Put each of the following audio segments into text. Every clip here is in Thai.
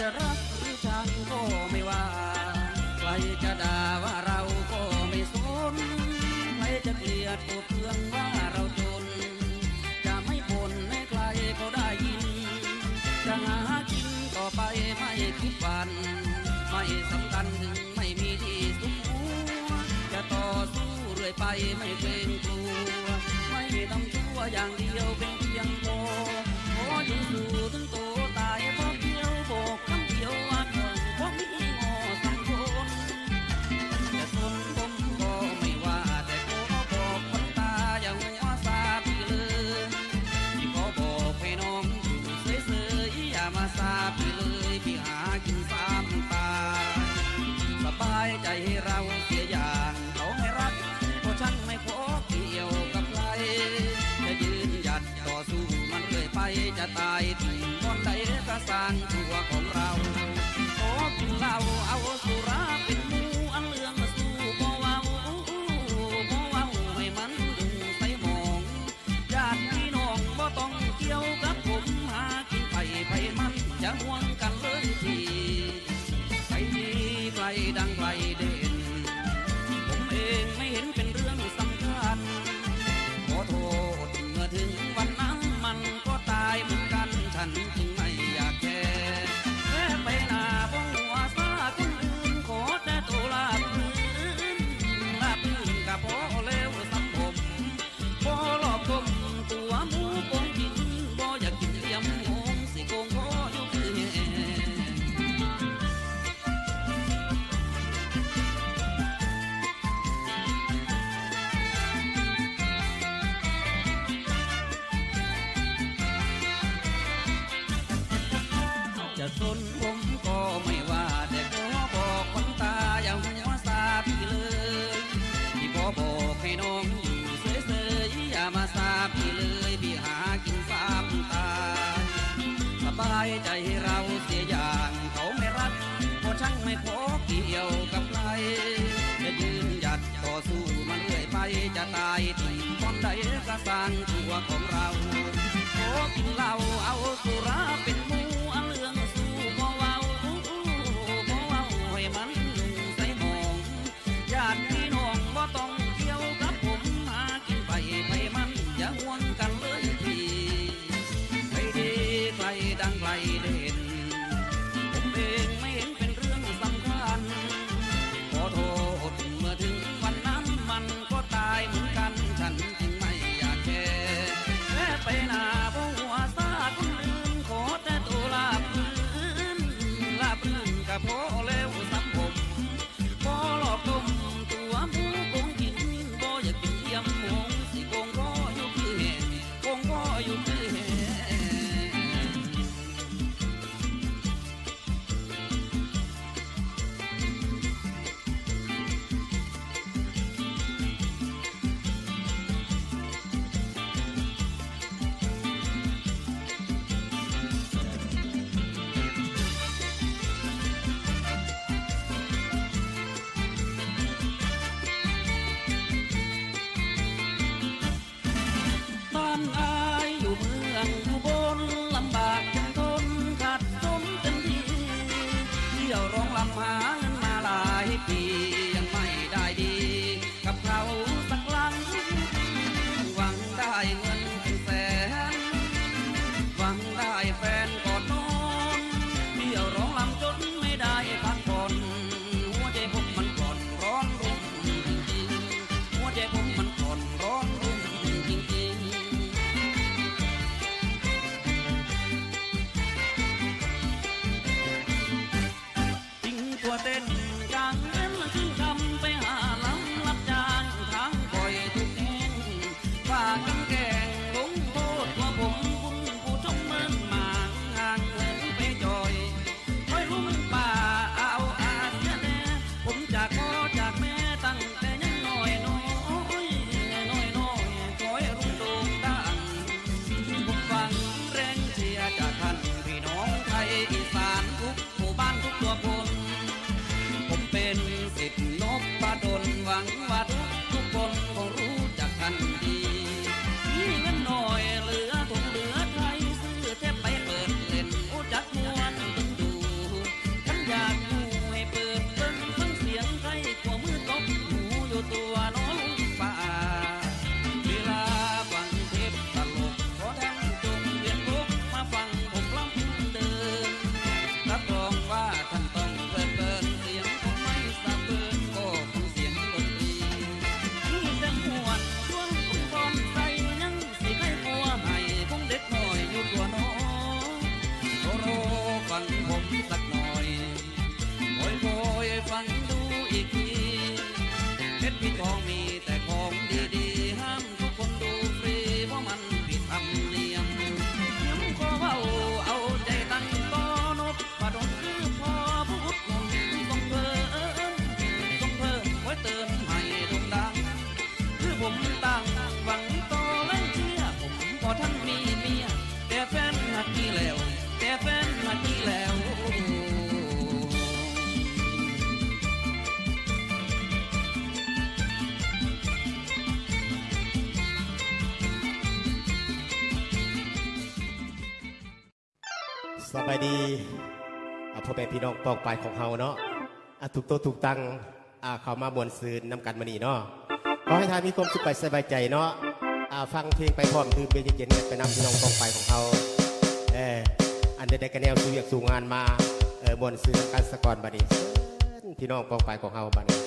จะรักหรือชังก็ไม่ว่า ใครจะด่าว่าเราก็ไม่สน ใครจะเกลียดกดเพื่องว่าเราจน จะไม่บ่นให้ใครเขาได้ยิน จะหากินต่อไปไม่คิดฝัน ไม่สำคัญถึงไม่มีที่สุขจะต่อสู้เรื่อยไปไม่เกรงกลัว ไม่ต้องชั่วอย่างเดียวเป็นเพียงพอ fan. วของเราโอกินเหล้าเอาสุราเป็น สบายดีพ่อแม่พี่น้องปอกปลายของเฮาเนาะถูกโตถูกตังเขามาบวนซื้นนำกันมานีเนาะขอให้ทานมีความสุขไปสบายใจเนาะฟังเพลงไปพร้อมดื่มเบียร์เย็นๆไปนำพี่น้องปอกปลายของเฮาเอออันใดๆกันแนวสู่อยากสู่งานมาเออบวนซื้นนำกันสะกอนบาดนี้พี่น้องปอกปลายของเฮาบัดนี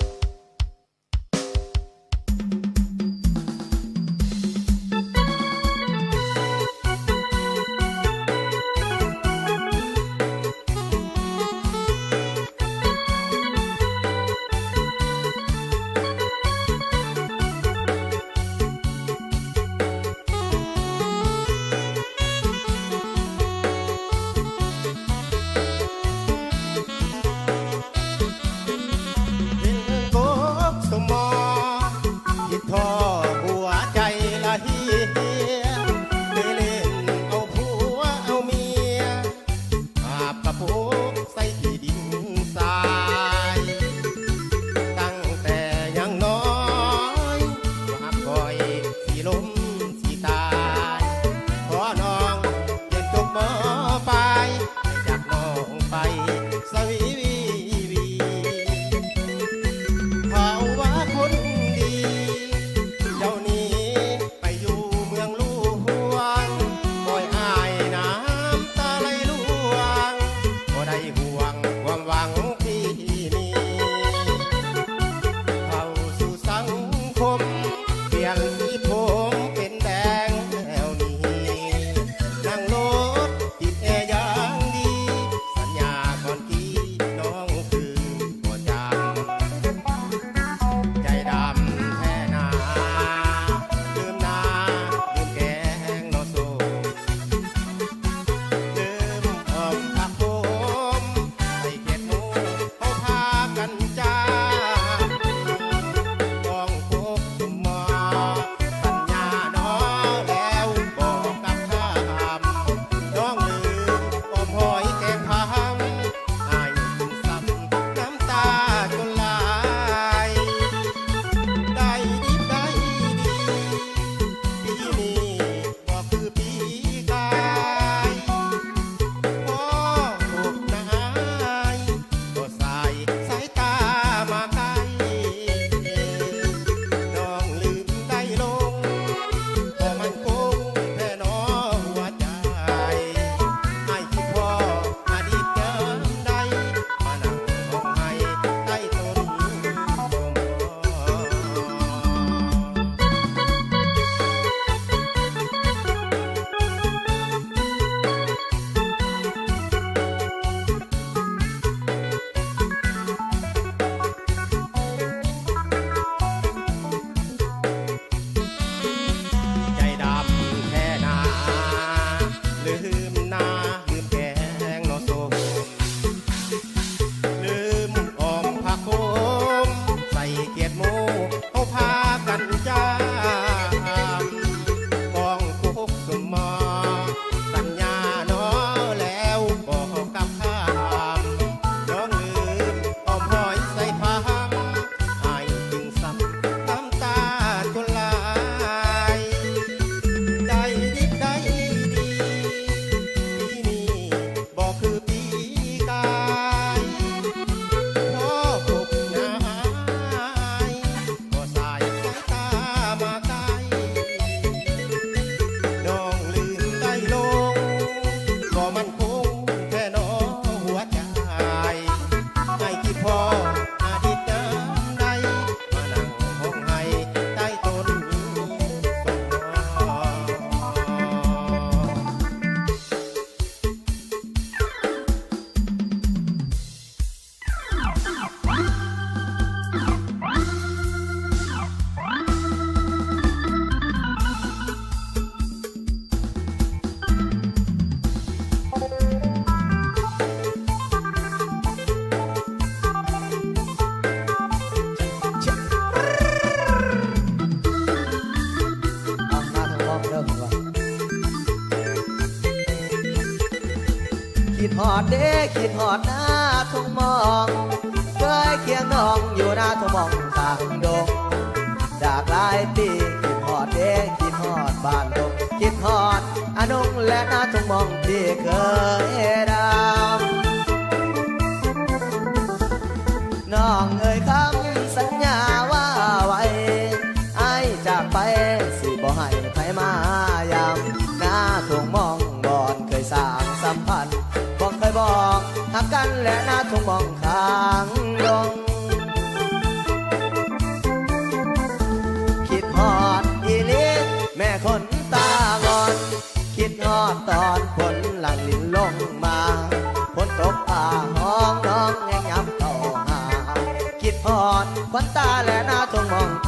เคยรำน้องเ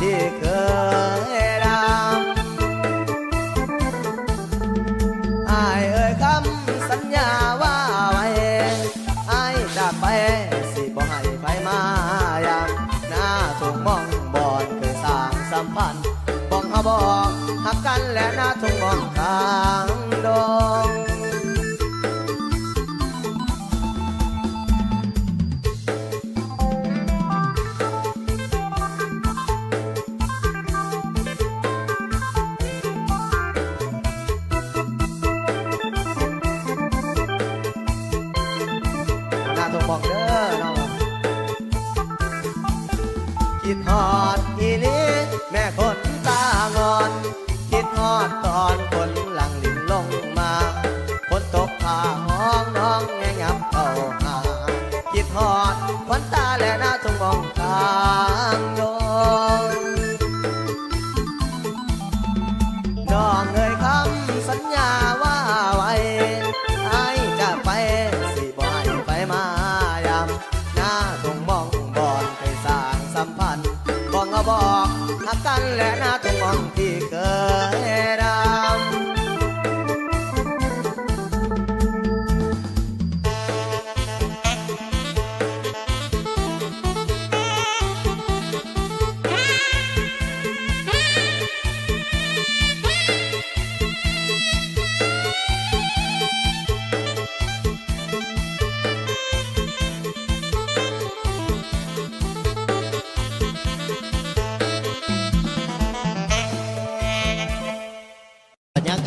ที่เคยรำอายเอ่ยคำสัญญาว่าไว้อายจาไปสิบอให้ไปมายามหน้าถูกมองบอดเคยสางสัมพันธ์บองเฮาบอกหักกันและหน้าถูกมองข้างดอ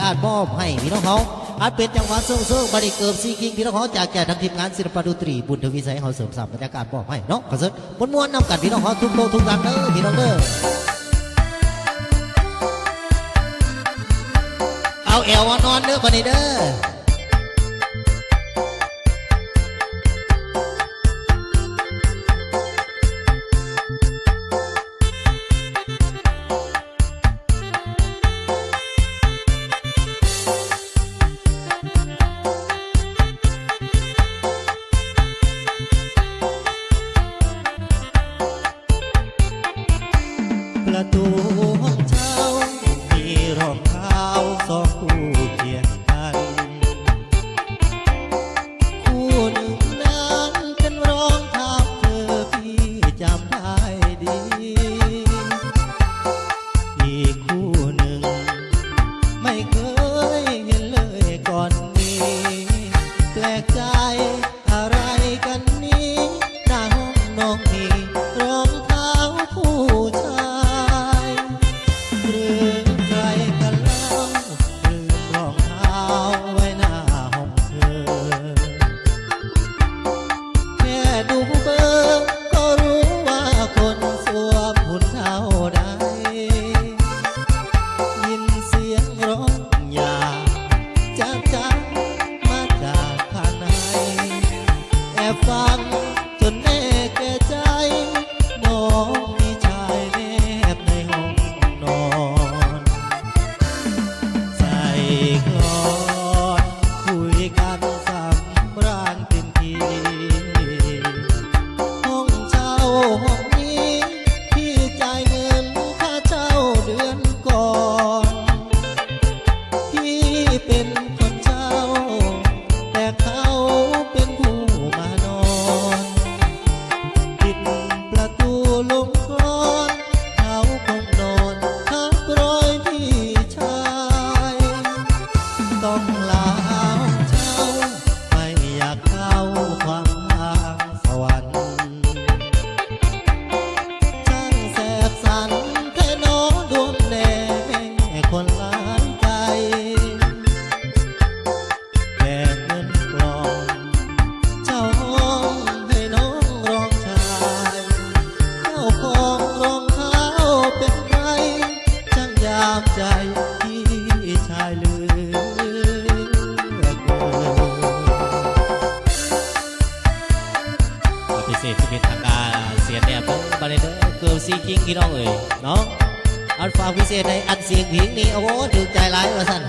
อาจมอบให้พี่น้องเขาอาจเป็นจังหวะดส่งเสริบริเกิบซีกิ้งพี่น้องเขาจากแก่ทางทีมงานศิลปะดนตรีบุญทวีสัยเขาเสริมสร้างบรรยากาศมอบให้เนาะคอนเสิร์ตม้วนๆนำกันพี่น้องเขาทุกโตทุกดันเด้อพี่น้องเด้อเอาเอวนอนเด้อบันนี้เด้อ พี่น้องเอ๋ยเนาะอัลฟาพิเศษในอันเสียงผิงนี่โอ้โหถูกใจหลายว่าสั่น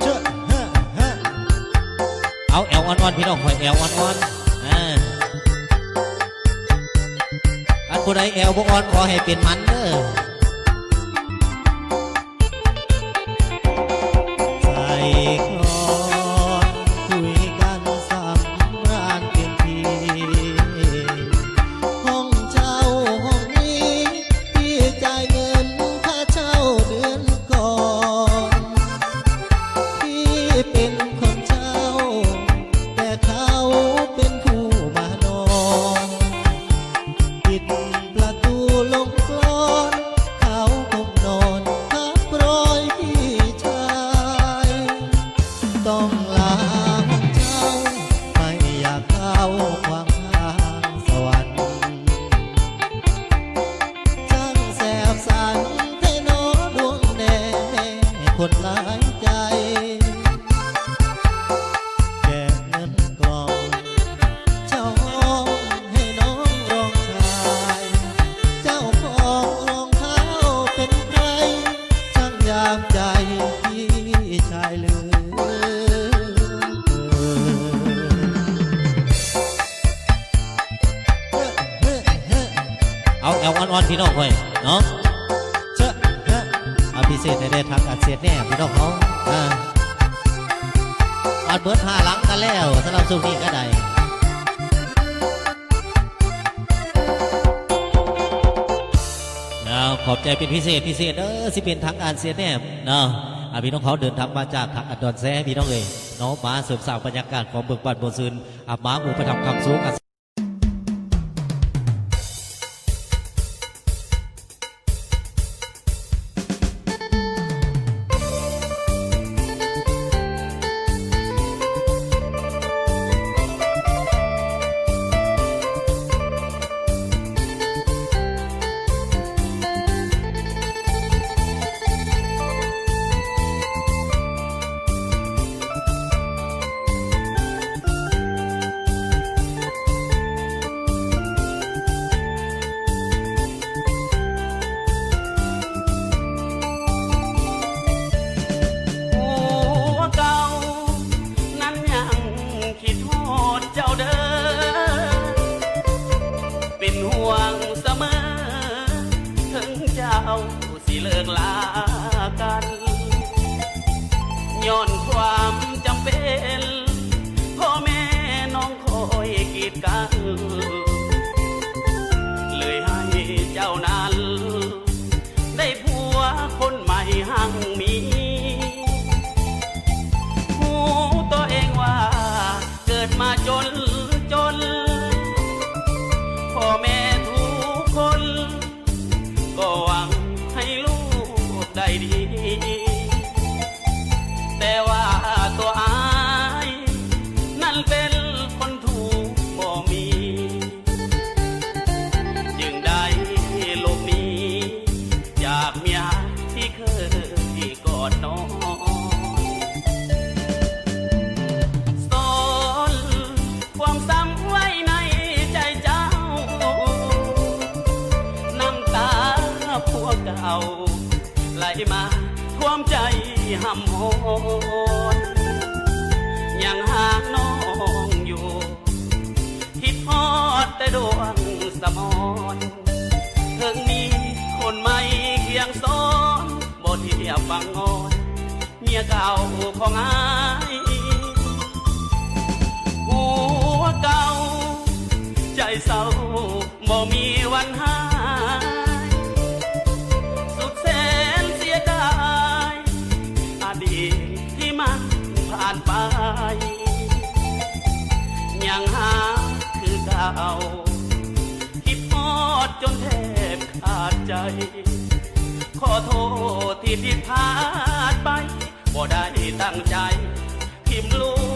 เจ้าฮะฮะเอาแอลอ่อนๆพี่น้องคอยแอลอ่อนๆอ่าอันผู้ใดแอลบ่อ่อนขอให้เป็นมันเด้อ เจ้าของรองเท้าเป็นใครช่างยามใจพี่ชายเลือเอาเอาอ่อนๆพี่น้องไว้เนาะเชอะเชอะเอาพิเศษได้ทางการเสียแน่พี่น้องเขาอ่าอัดเบิร์ดห้าหลังกันแล้วสำหรับสุกนี้ก็ได้ ขอบใจเป็นพิเศษพิเศษเออสิเป็นทางการเสียแน่เนาะอาพี่น้องเขาเดินทางมาจากทางอัดดอนแซ่พี่น้องเลยน้องมาเสริมสร้างบรรยากาศของเบิกบานบนซืนอาบมาอุปถัมภ์คำสูง วงเสมอ ถึงเจ้าสิเลิกลากันย้อนำหนยังหากน้องอยู่ คิดฮอดแต่ดวงสมอนถึงมีคนใหม่เคียงซ้อนบ่เทียบฟังงอนเมียเก่าของอายหัวเก่า ใจเศร้าบ่มีวันหาย ยังหาคือเก่าคิดพอดจนแทบขาดใจ ขอโทษที่ผิดพลาดไปบ่ได้ตั้งใจทิมลูก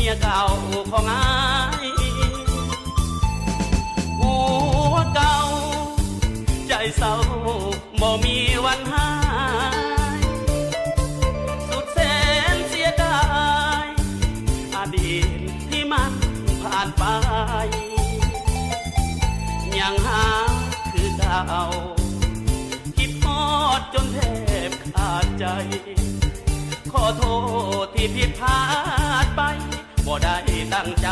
เมียเก่าของอายหัวเก่า ใจเศร้าบ่มีวันหาย สุดแสนเสียดายอดีตที่มันผ่านไป ยังหาคือเก่าคิดฮอดจนแทบขาดใจ ขอโทษที่ผิดพลาดไป ได้ตั้งใจ